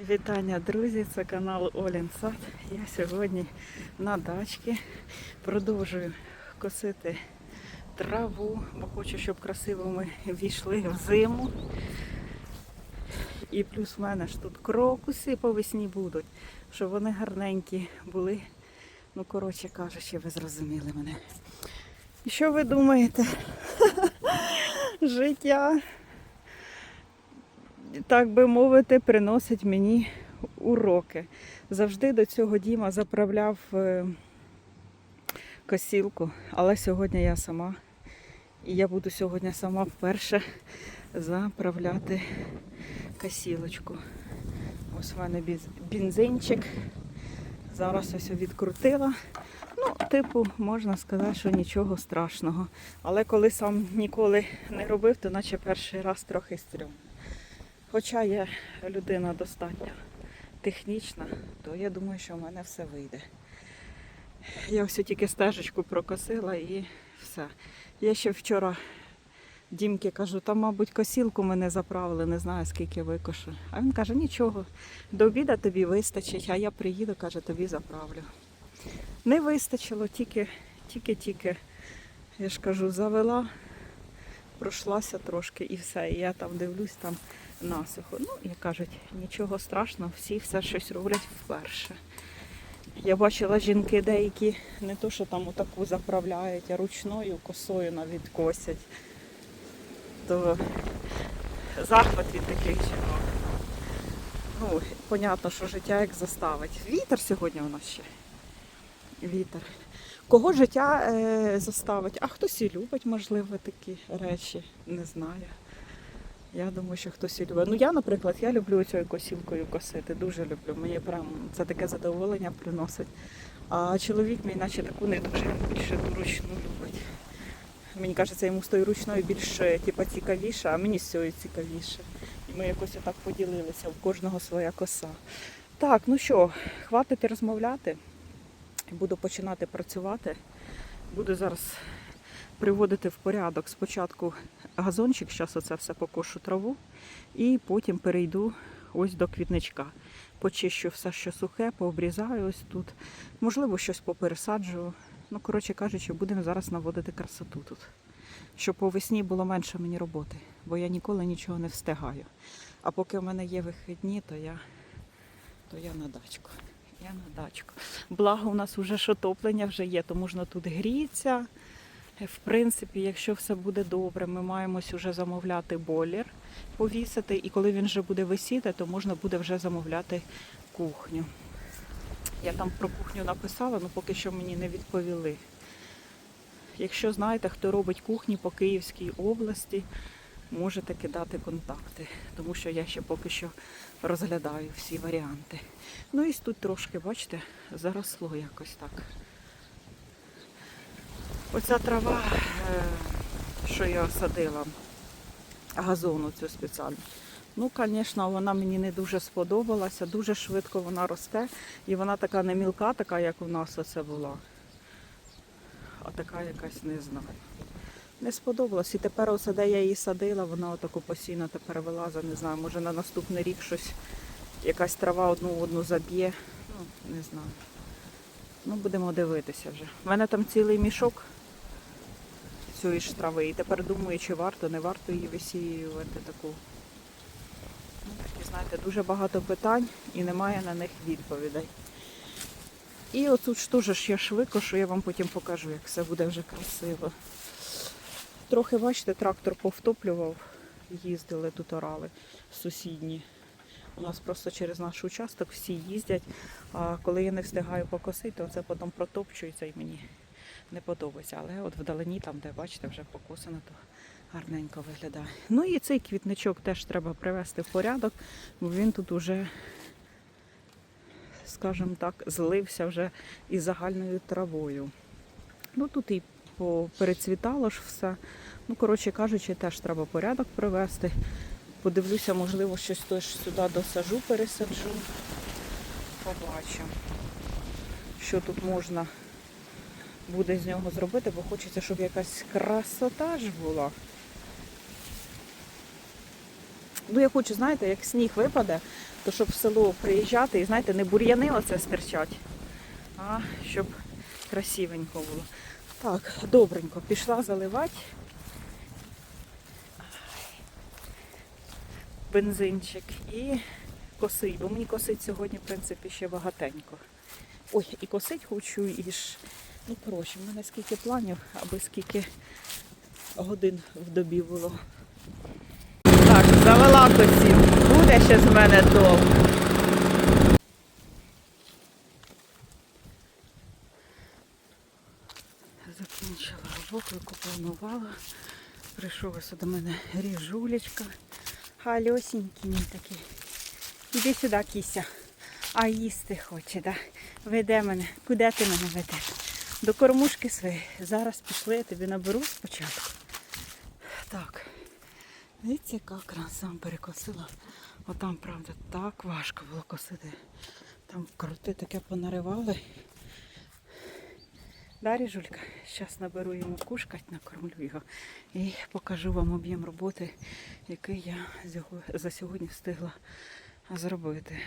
Вітання, друзі! Це канал Олін Сад. Я сьогодні на дачці продовжую косити траву, бо хочу, щоб красиво ми війшли в зиму. І плюс в мене ж тут крокуси по весні будуть, щоб вони гарненькі були. Ну, коротше кажучи, ви зрозуміли мене. І що ви думаєте? Життя так би мовити, приносить мені уроки. Завжди до цього Діма заправляв е, косілку, але сьогодні я сама. І я буду сьогодні сама вперше заправляти косілочку. Ось в мене бензинчик. Зараз ось відкрутила. Ну, типу, можна сказати, що нічого страшного. Але коли сам ніколи не робив, то наче перший раз трохи стрьомно. Хоча я людина достатньо технічна, то я думаю, що в мене все вийде. Я ось тільки стежечку прокосила і все. Я ще вчора Дімки кажу, там, мабуть, косілку мене заправили, не знаю, скільки викошу. А він каже, нічого, до обіда тобі вистачить, а я приїду, каже, тобі заправлю. Не вистачило, тільки, тільки-тільки, я ж кажу, завела, пройшлася трошки і все. І я там дивлюсь, там насухо. Ну, як кажуть, нічого страшного, всі все щось роблять вперше. Я бачила жінки деякі не то, що там отаку заправляють, а ручною косою навіть косять. То захват від таких жінок. Ну, понятно, що життя як заставить. Вітер сьогодні у нас ще. Вітер. Кого життя е, заставить, а хтось і любить, можливо, такі речі. Не знаю. Я думаю, що хтось і любить. Ну я, наприклад, я люблю цією косілкою косити. Дуже люблю. Мені прям це таке задоволення приносить. А чоловік мій наче таку не дуже більше ту ручну любить. Мені кажеться, йому з тою ручною більше типа, цікавіше, а мені з цією цікавіше. І ми якось отак поділилися, у кожного своя коса. Так, ну що, хватить розмовляти. Буду починати працювати. Буду зараз приводити в порядок спочатку газончик, зараз оце все покошу траву, і потім перейду ось до квітничка. Почищу все, що сухе, пообрізаю ось тут. Можливо, щось попересаджую. Ну, коротше кажучи, будемо зараз наводити красоту тут. Щоб по весні було менше мені роботи, бо я ніколи нічого не встигаю. А поки в мене є вихідні, то я, то я на дачку. Я на дачку. Благо, у нас вже ж отоплення вже є, то можна тут грітися. В принципі, якщо все буде добре, ми маємось вже замовляти бойлер, повісити, і коли він вже буде висіти, то можна буде вже замовляти кухню. Я там про кухню написала, але поки що мені не відповіли. Якщо знаєте, хто робить кухні по Київській області, можете кидати контакти, тому що я ще поки що розглядаю всі варіанти. Ну і тут трошки, бачите, заросло якось так. Оця трава, е, що я садила, газону цю спеціально. Ну, звісно, вона мені не дуже сподобалася, дуже швидко вона росте. І вона така не мілка, така, як у нас оце була. А така якась не знаю. Не сподобалась. І тепер оце, де я її садила, вона отаку постійно тепер вилазить, не знаю, може на наступний рік щось, якась трава одну одну заб'є. Ну, не знаю. Ну, будемо дивитися вже. У мене там цілий мішок цієї ж трави. І тепер думаю, чи варто, не варто її висіювати таку. Ну, такі, знаєте, дуже багато питань і немає на них відповідей. І отут ж теж я ж викошу, я вам потім покажу, як все буде вже красиво. Трохи, бачите, трактор повтоплював, їздили тут орали сусідні. У нас просто через наш участок всі їздять, а коли я не встигаю покосити, то це потім протопчується і мені не подобається. Але от вдалині, там, де бачите, вже покосано, то гарненько виглядає. Ну і цей квітничок теж треба привести в порядок, бо він тут уже, скажімо так, злився вже із загальною травою. Ну тут і перецвітало ж все. Ну, коротше кажучи, теж треба порядок привести. Подивлюся, можливо, щось теж сюди досажу, пересаджу. Побачу, що тут можна буде з нього зробити, бо хочеться, щоб якась красота ж була. Ну я хочу, знаєте, як сніг випаде, то щоб в село приїжджати і знаєте, не бур'яни оце стирчать, а щоб красивенько було. Так, добренько, пішла заливати. Бензинчик і косить, бо мені косить сьогодні, в принципі, ще багатенько. Ой, і косить хочу, і ж. Ну, коротше, в мене скільки планів, аби скільки годин в добі було. Так, завела косів. Буде ще з мене довго. Закінчила роботу, попланувала. Прийшов ось до мене ріжулечка. Галюсінький він такий. Іди сюди, кіся. А їсти хоче, да? Веде мене. Куди ти мене ведеш? До кормушки своєї. Зараз пішли, я тобі наберу спочатку. Так. Дивіться, яка краса перекосила. Отам, правда, так важко було косити. Там крути таке понаривали. Далі, Жулька, зараз наберу йому кушкать, накормлю його і покажу вам об'єм роботи, який я за сьогодні встигла зробити.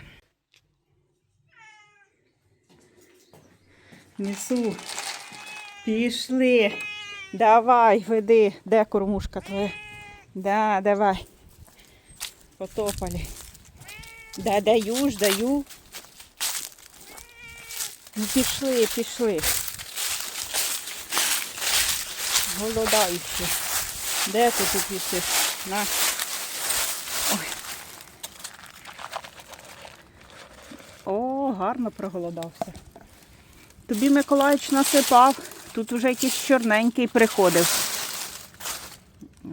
Несу. Пішли. Давай, веди. Де кормушка твоя? Да, давай. Потопали. Да, даю ж, даю. Ну пішли, пішли. Голодаючи. Де ти тут їсиш? На. Ой. О, гарно проголодався. Тобі Миколаївич насипав. Тут вже якийсь чорненький приходив. Ой.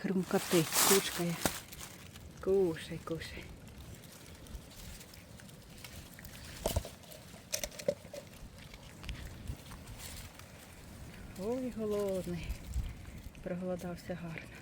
Хрумкотить, кучкає. Кушай, кушай. Ой, голодний. Проголодався гарно.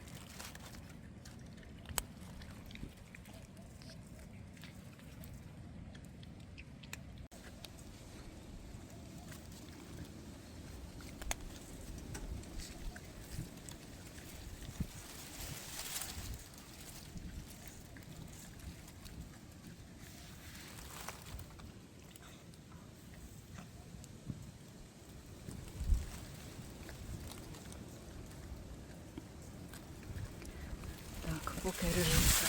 Так, поки режимка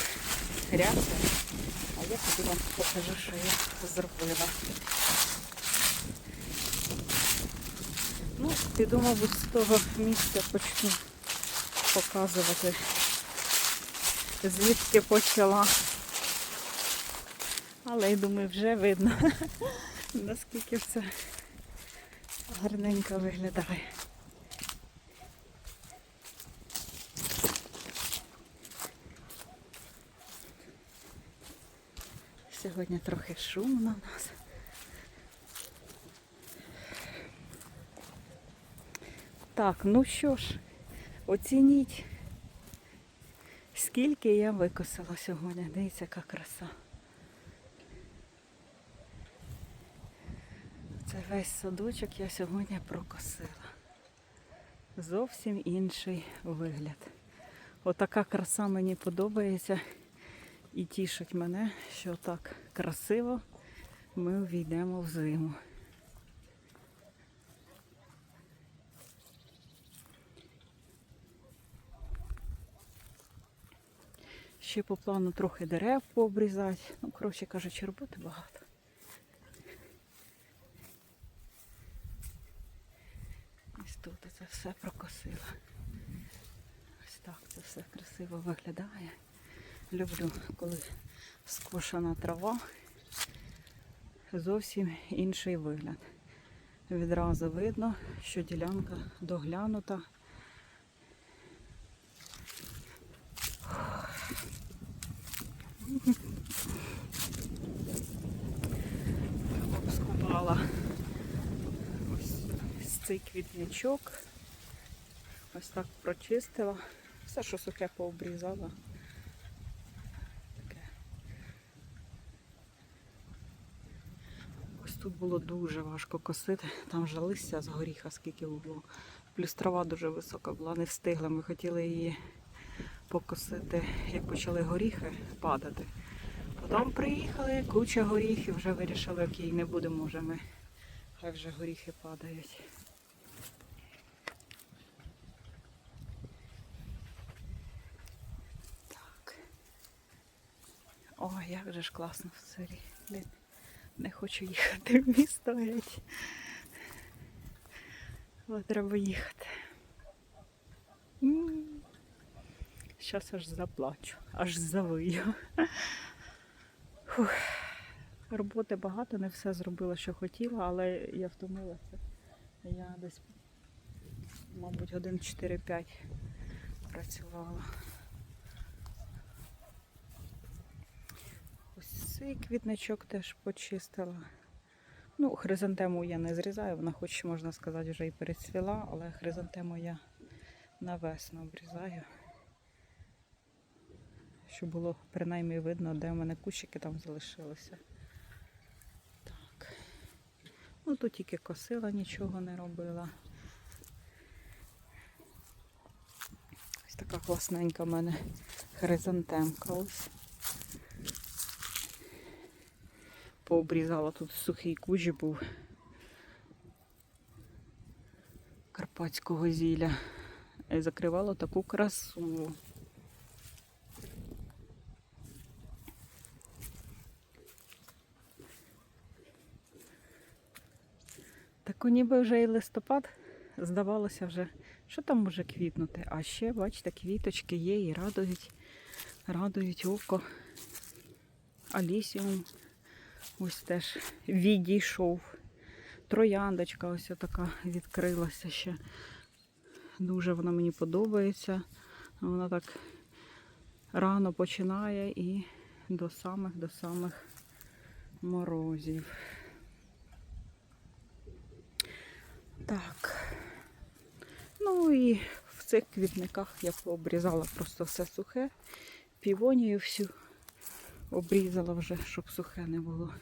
грязна, а я тобі вам покажу, що я зробила. Ну, піду, мабуть, з того місця почну показувати, звідки почала. Але я думаю, вже видно, наскільки все гарненько виглядає. Сьогодні трохи шумно в нас. Так, ну що ж, оцініть, скільки я викосила сьогодні. Дивіться, яка краса. Це весь садочок я сьогодні прокосила. Зовсім інший вигляд. Отака краса мені подобається і тішить мене, що так красиво ми увійдемо в зиму. Ще по плану трохи дерев пообрізати. Ну, коротше кажучи, роботи багато. Ось тут це все прокосила. Ось так це все красиво виглядає. Люблю, коли скошена трава, зовсім інший вигляд. Відразу видно, що ділянка доглянута. Обскубала ось цей квітничок. Ось так прочистила. Все, що сухе пообрізала. Таке. Ось тут було дуже важко косити. Там вже листя з горіха, скільки було. Плюс трава дуже висока була, не встигла. Ми хотіли її покосити, як почали горіхи падати. Потім приїхали, куча горіхів, вже вирішили, окей, не будемо вже ми. Хай вже горіхи падають. Так. Ой, як же ж класно в селі. Не хочу їхати в місто геть. Але треба їхати. Зараз аж заплачу, аж завию. Фух. Роботи багато, не все зробила, що хотіла, але я втомилася. Я десь, мабуть, годин 4-5 працювала. Ось цей квітничок теж почистила. Ну, хризантему я не зрізаю, вона хоч можна сказати вже і перецвіла, але хризантему я на весну обрізаю. Щоб було принаймні видно, де в мене кущики там залишилися. Так. Ну тут тільки косила, нічого не робила. Ось така класненька в мене хризантемка ось. Пообрізала тут сухий кужі був карпатського зілля. І закривала таку красу. Так ніби вже і листопад, здавалося вже, що там може квітнути. А ще, бачите, квіточки є і радують, радують око. Алісіум ось теж відійшов. Трояндочка ось така відкрилася ще. Дуже вона мені подобається. Вона так рано починає і до самих до самих морозів. Так. Ну і в цих квітниках я пообрізала просто все сухе. Півонію всю обрізала вже, щоб сухе не було.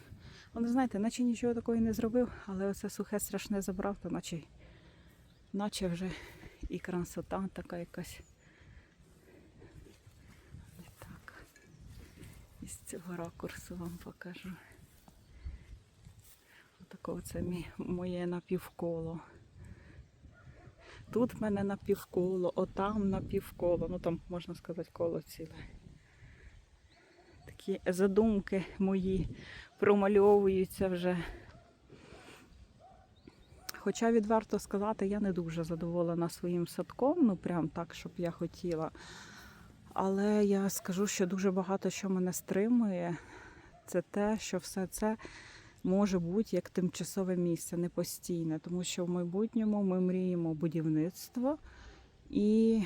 Воно, знаєте, наче нічого такого не зробив, але оце сухе страшне забрав, то наче, наче вже і красота така якась. Так. Із цього ракурсу вам покажу. Отако це моє напівколо. Тут в мене напівколо, отам напівколо. Ну там можна сказати коло ціле. Такі задумки мої промальовуються вже. Хоча відверто сказати, я не дуже задоволена своїм садком, ну прям так, щоб я хотіла. Але я скажу, що дуже багато що мене стримує, це те, що все це може бути як тимчасове місце, не постійне, тому що в майбутньому ми мріємо будівництво і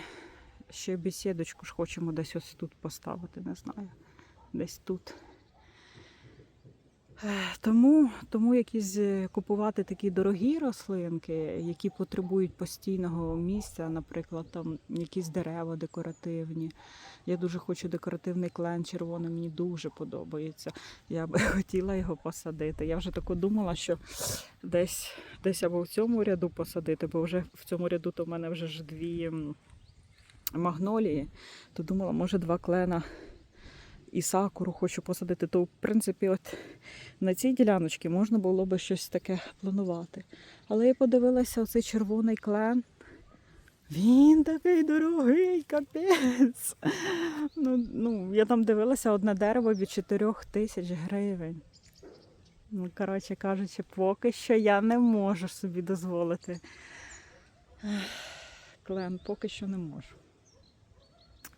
ще бесідочку ж хочемо десь ось тут поставити, не знаю. Десь тут. Тому, тому якісь е, купувати такі дорогі рослинки, які потребують постійного місця, наприклад, там якісь дерева декоративні. Я дуже хочу декоративний клен червоний, мені дуже подобається. Я би хотіла його посадити. Я вже тако думала, що десь, десь або в цьому ряду посадити, бо вже в цьому ряду то в мене вже ж дві магнолії, то думала, може два клена і сакуру хочу посадити, то в принципі, от на цій діляночці можна було би щось таке планувати. Але я подивилася, оцей червоний клен. Він такий дорогий, капець. Ну, ну, я там дивилася одне дерево від 4 тисяч гривень. Ну, коротше кажучи, поки що я не можу собі дозволити. Клен, поки що не можу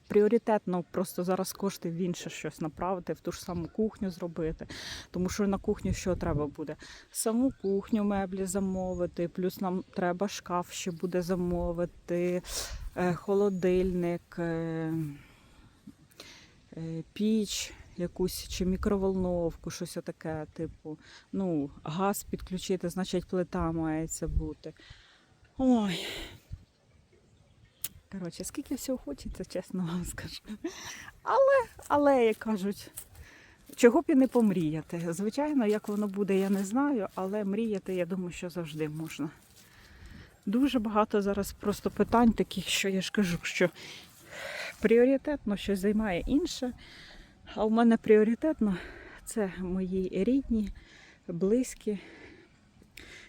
пріоритетно просто зараз кошти в інше щось направити, в ту ж саму кухню зробити. Тому що на кухню що треба буде? Саму кухню меблі замовити, плюс нам треба шкаф ще буде замовити, е, холодильник, е, е, піч. Якусь чи мікроволновку, щось таке, типу, ну, газ підключити, значить плита мається бути. Ой, Коротше, скільки всього хочеться, чесно вам скажу. Але, але, як кажуть, чого б і не помріяти. Звичайно, як воно буде, я не знаю, але мріяти, я думаю, що завжди можна. Дуже багато зараз просто питань таких, що я ж кажу, що пріоритетно щось займає інше. А в мене пріоритетно це мої рідні, близькі,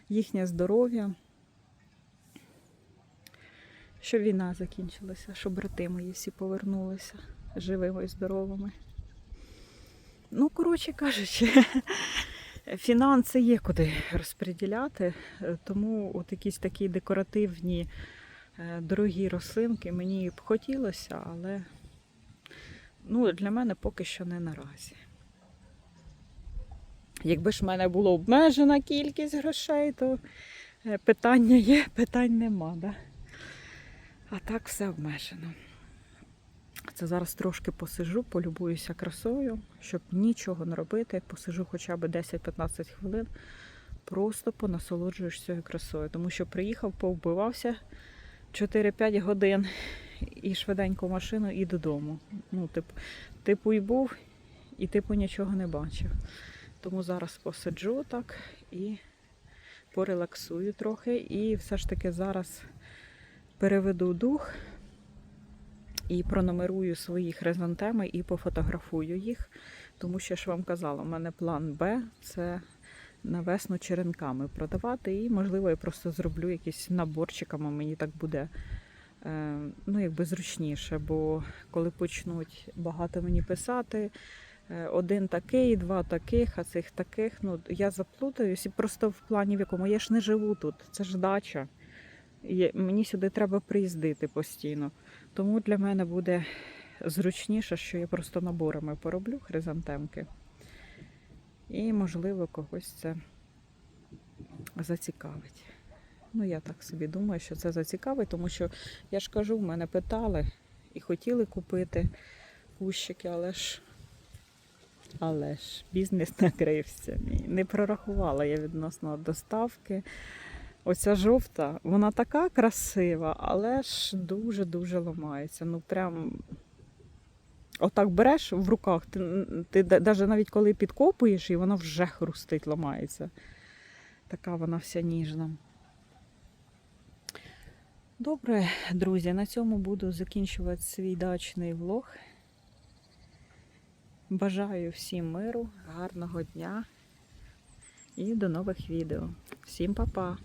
їхнє здоров'я. Щоб війна закінчилася, щоб брати мої всі повернулися живими і здоровими. Ну, коротше кажучи, фінанси є куди розподіляти, тому от якісь такі декоративні е, дорогі рослинки мені б хотілося, але ну, для мене поки що не наразі. Якби ж в мене була обмежена кількість грошей, то е, питання є, питань нема. Да? А так все обмежено. Це зараз трошки посижу, полюбуюся красою, щоб нічого не робити. Посижу хоча б 10-15 хвилин, просто понасолоджуюсь цією красою. Тому що приїхав, повбивався 4-5 годин і швиденько в машину і додому. Ну, типу, типу і був, і типу нічого не бачив. Тому зараз посиджу так і порелаксую трохи. І все ж таки зараз переведу дух і пронумерую свої хризантеми і пофотографую їх. Тому що я ж вам казала, у мене план Б це на весну черенками продавати. І, можливо, я просто зроблю якісь наборчиками, мені так буде е, ну, якби зручніше, бо коли почнуть багато мені писати. е, Один такий, два таких, а цих таких. Ну, я заплутаюсь і просто в плані, в якому я ж не живу тут, це ж дача. Мені сюди треба приїздити постійно. Тому для мене буде зручніше, що я просто наборами пороблю хризантемки. І, можливо, когось це зацікавить. Ну, я так собі думаю, що це зацікавить, тому що я ж кажу, в мене питали і хотіли купити кущики, але ж, але ж бізнес накрився. Не прорахувала я відносно доставки. Оця жовта, вона така красива, але ж дуже-дуже ламається. Ну прям отак береш в руках, ти, ти навіть навіть коли підкопуєш, і вона вже хрустить, ламається. Така вона вся ніжна. Добре, друзі, на цьому буду закінчувати свій дачний влог. Бажаю всім миру, гарного дня і до нових відео. Всім па-па!